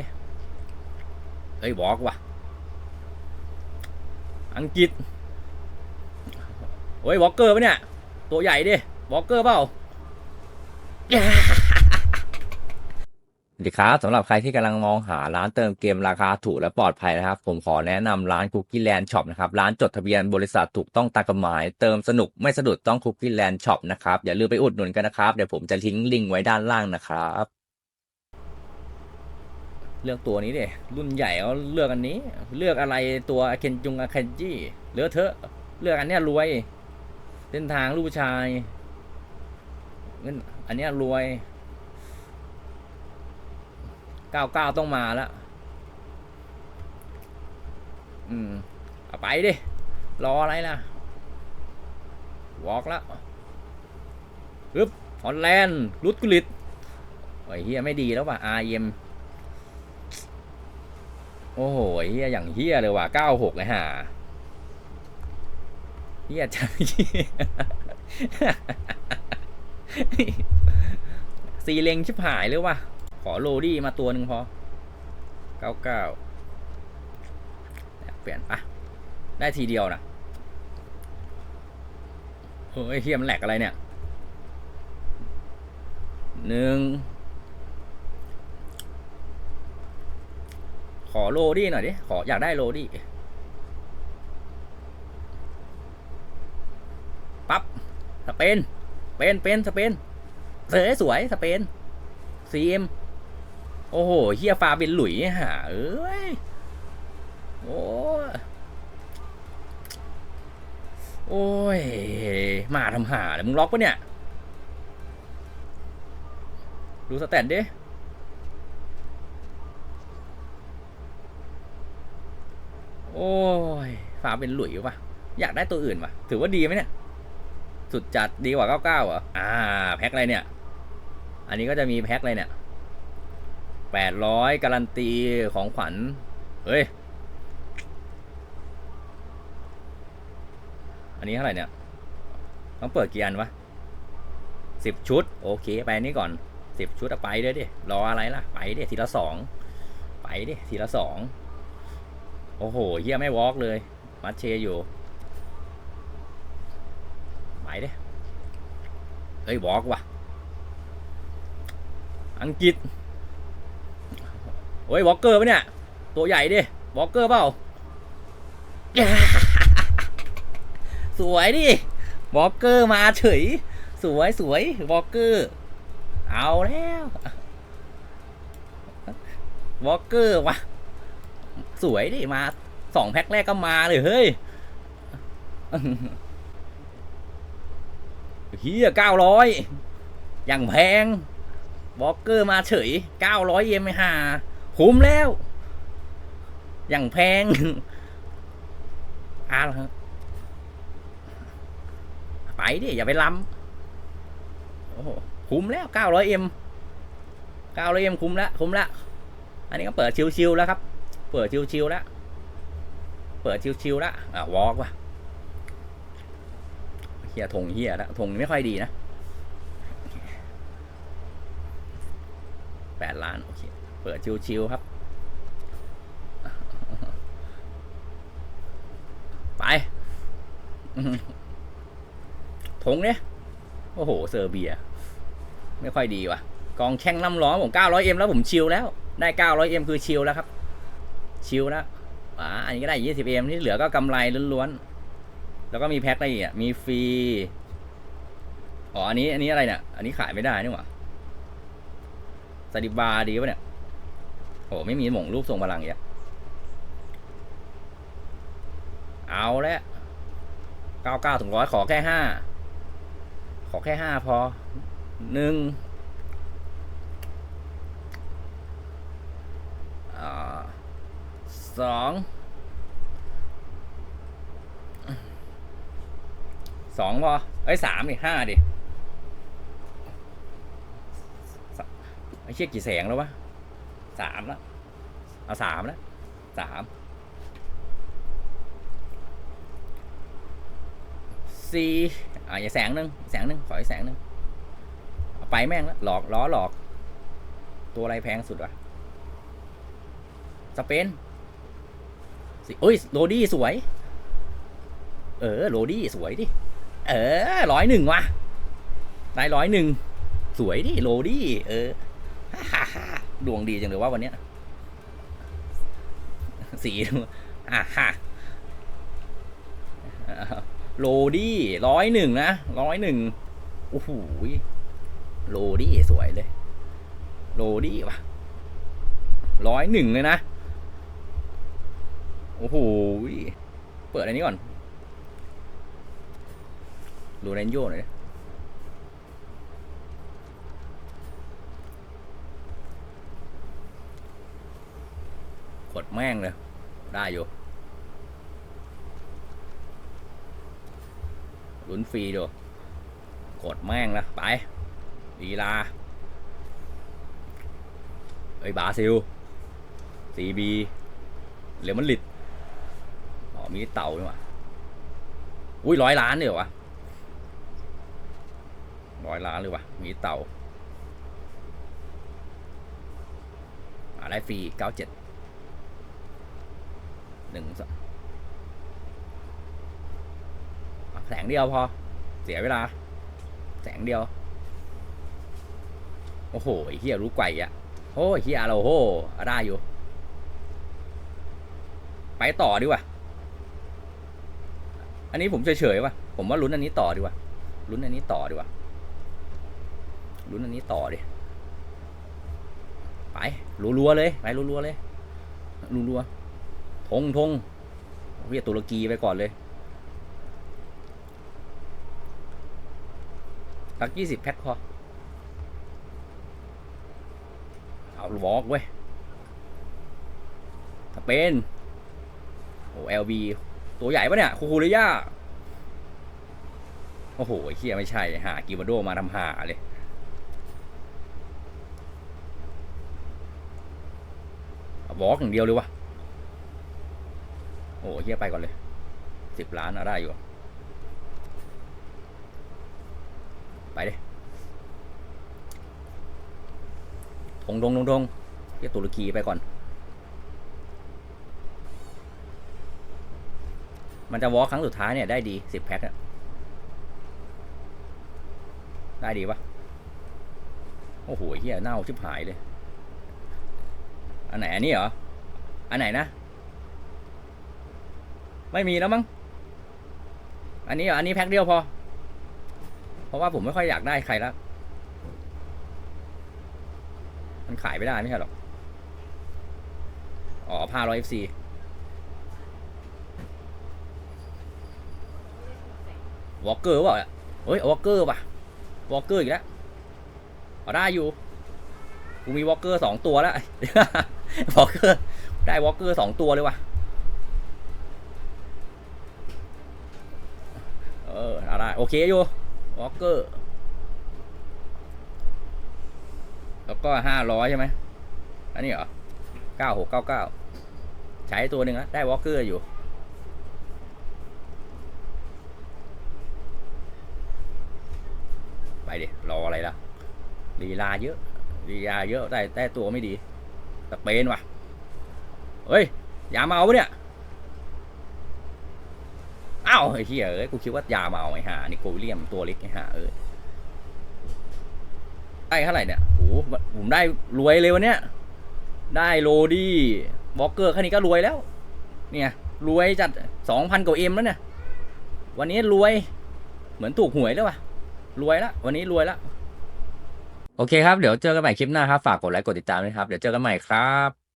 ดิเฮ้ยวอกว่ะอังกฤษเฮ้ยวอลเกอร์ปะเนี่ย ตัวใหญ่ดิวอลเกอร์เปล่าสวัสดีครับสำหรับใครที่กำลังมองหาร้านเติมเกมราคาถูกและปลอดภัยนะครับ ผมขอแนะนำร้าน Cookie Land Shop นะครับ ร้านจดทะเบียนบริษัทถูกต้องตามกฎหมาย เติมสนุกไม่สะดุดต้อง Cookie Land Shop นะครับ อย่าลืมไปอุดหนุนกันนะครับ เดี๋ยวผมจะทิ้งลิงก์ไว้ด้านล่างนะครับ เลือกตัวนี้ดิรุ่นใหญ่เขาเลือกอันนี้ เลือกอะไรตัวเคนจุงอาเคนจี้เลือะเทอะเลือกอันเนี้ยรวยเส้นทางลูกชายงั้นอันเนี้ยรวยเก้าเก้าต้องมาแล้วอืมเอาไปดิ รออะไรล่ะวอล์กแล้วฮึบฮอลแลนด์รุดกุลิต โอ้ยเฮียไม่ดีแล้วว่ะ RM โอ้โหเฮียอย่างเฮียเลยว่ะเก้าหกเลยฮะเฮียจังสีเลงชิบหายเลยว่ะ ขอโรดี้มาตัวหนึ่งพอเก้าเก้าเปลี่ยนปะได้ทีเดียวนะเฮ้ยเฮียมันแหลกอะไรเนี่ยหนึ่ง ขอโรดี้หน่อยดิ ขออยากได้โรดี้ปั๊บ สเปน เป็นเป็นสเปนเสยสวยสเปนซีเอ็มโอ้โหเฮียฟาเป็นหลุยหาเอ้ย โอ้ยโอ้ย มาทำหาเลยมึงล็อกปะเนี่ย ดูสแตนดิ โอ้ยฟ้าเป็นหลุยวะอยากได้ตัวอื่นวะถือว่าดีไหมเนี่ย สุดจัดดีกว่า99เหรอ อ่า แพ็คอะไรเนี่ย อันนี้ก็จะมีแพ็คอะไรเนี่ย800การันตีของขวัญ เฮ้ย อันนี้เท่าไหร่เนี่ย ต้องเปิดกี่อันวะสิบชุด โอเค ไปนี้ก่อนสิบชุดอะไปเลยดิ รออะไรล่ะ ไปดิทีละสอง ไปดิทีละสอง โอ้โหเฮียไม่วอล์กเลย มัดเชยอยู่ไปดิเฮ้ยวอล์กว่ะ อังกฤษโอ้ยวอลเกอร์ปะเนี่ย ตัวใหญ่ดิวอลเกอร์เปล่า สวยดิวอลเกอร์มาเฉย สวยสวยวอลเกอร์ เอาแล้ววอลเกอร์ว่ะ สวยดิมาสองแพ็คแรกก็มาเลยเฮ้ยเฮียเก้าร้อยอย่างแพงบล็อกเกอร์มาเฉยเก้าร้อยเยนไม่หาคุ้มแล้ว อย่างแพงอ่าฮะไปดิอย่าไปล้ำโอ้โหคุ้มแล้วเก้าร้อยเอ็มเก้าร้อยเอ็มคุ้มแล้วคุ้มแล้วอันนี้ก็เปิดชิวๆแล้วครับ เปิดชิวๆแล้วเปิดชิวๆแล้วอะวอล์กว่ะเฮียธงเฮียแล้วธงไม่ค่อยดีนะแปดล้าน โอเค เปิดชิวๆครับ ไปอื้อหือธงเนี่ยโอ้โห เซอร์เบีย ไม่ค่อยดีว่ะ กองแช่งน้ำร้อนผม 900M แล้วผมชิลแล้ว ได้ 900M คือชิลแล้วครับ ชิลล้วอ่าอันนี้ก็ได้ 20M ที่เหลือก็กำไรล้วนๆ แล้วก็มีแพ็คอะไรอีกอะมีฟรี อ๋อ อันนี้ อันนี้อะไรเนี่ย อันนี้ขายไม่ได้นี่หว่าสติบาร์ดีปะเนี่ย โอ้ไม่มีหม่งรูปทรงพลังอีกอะเอาล้วเก้าเก้าถึงร้อยขอแค่ห้า ขอแค่ห้าพอหนึ่งอ่า สองสองพอเอ้สามดิห้าดิไอ้เชี่ยกี่แสงแล้ววะสามแล้วเอาสามแล้วสามสี่อะอย่าแสงหนึ่งแสงหนึ่งขออีกแสงหนึ่งไปแม่งแล้วหลอกล้อหลอก ตัวอะไรแพงสุดวะสเปน สิเอ้ยโรดี้สวย เออโรดี้สวยดิ เออร้อยหนึ่งว่ะได้ร้อยหนึ่งสวยดิโรดี้เออฮ่าฮ่าดวงดีจังเลยว่าวันเนี้ยสีอะฮ่าโรดี้ร้อยหนึ่งนะร้อยหนึ่งโอ้โหโรดี้สวยเลย โรดี้ว่ะร้อยหนึ่งเลยนะ อ้โห เปิดอันนี้ก่อนโลเรนโยหน่อยกดแม่งเลย ได้อยู่ลุ้นฟรีดูกดแม่งนะ ไปลีลาเอ้ยบาซิลซีบีเรอัลมันลิด มีเต่าด้วยว่ะอุ้ยร้อยล้านเลยเหรอวะร้อยล้านเลยวะมีเต่ามาได้ฟรีเก้าเจ็ดหนึ่งสองแสงเดียวพอ เสียเวลา แสงเดียว โอ้โห้เฮียรู้ไกวอะโอ้เฮียเราโหได้อยู่ ไปต่อดีกว่า อันนี้ผมเฉยๆว่ะ ผมว่าลุ้นอันนี้ต่อดีกว่าลุ้นอันนี้ต่อดีกว่าลุ้นอันนี้ต่อดิ ไปรัวๆเลย ไปรัวๆเลยรัวๆทงทงเรียกตุรกีไปก่อนเลยสักยี่สิบแพ็คพอ เอาวอล์กเว้ยสเปนโอ้เอลบี ตัวใหญ่ปะเนี่ยคูคูเรย่าโอ้โหไอ้เฮียไม่ใช่หากิวาโดมาทำหาเลยวอล์กอย่างเดียวเลยวะโอ้เฮียไปก่อนเลยสิบล้านเอาได้อยู่ ไปดิทงทงทงทงเฮียตุรกีไปก่อน มันจะวอล์กครั้งสุดท้ายเนี่ยได้ดีสิบแพ็คอะได้ดีปะโอ้โหเฮียเน่าชิบหายเลย อันไหนอันนี้เหรอ อันไหนนะ ไม่มีแล้วมั้ง อันนี้เหรอ อันนี้แพ็คเดียวพอ เพราะว่าผมไม่ค่อยอยากได้ใครล้วมันขายไม่ได้ไม่ใช่หรอ อ๋อผ้าร้อยเอฟซี วอลเกอร์เปล่าเฮ้ยวอลเกอร์ป่ะวอลเกอร์อีกแล้วเอาได้อยู่กูมีวอลเกอร์สองตัวแล้ววอลเกอร์ได้วอลเกอร์สองตัวเลยว่ะเออเอาได้โอเคอยู่วอลเกอร์แล้วก็ห้าร้อยใช่ไหมอันนี้เหรอเก้าหกเก้าเก้าใช้ตัวหนึ่งแล้วได้วอลเกอร์อยู่ ไป ดิรออะไรล่ะลีลาเยอะลีลาเยอะแต่แต่ตัวไม่ดีสเปนว่ะเฮ้ยยาเมาปะเนี่ยอ้าวไอ้เหี้ยเอ้ยกูคิดว่ายาเมาไอ้ห่านี่โกวิเลียมตัวเล็กไอ้ห่าเอ้ยได้เท่าไหร่เนี่ยโอ้โหผมได้รวยเลยวันเนี้ยได้โรดี้บล็อกเกอร์แค่นี้ก็รวยแล้ว เนี่ยรวยจัดสองพันกว่าเอ็มแล้วเนี่ย วันนี้รวยเหมือนถูกหวยแล้วว่ะ รวยแล้ววันนี้รวยแล้วโอเคครับ เดี๋ยวเจอกันใหม่คลิปหน้าครับ ฝากกดไลค์กดติดตามด้วยครับ เดี๋ยวเจอกันใหม่ครับ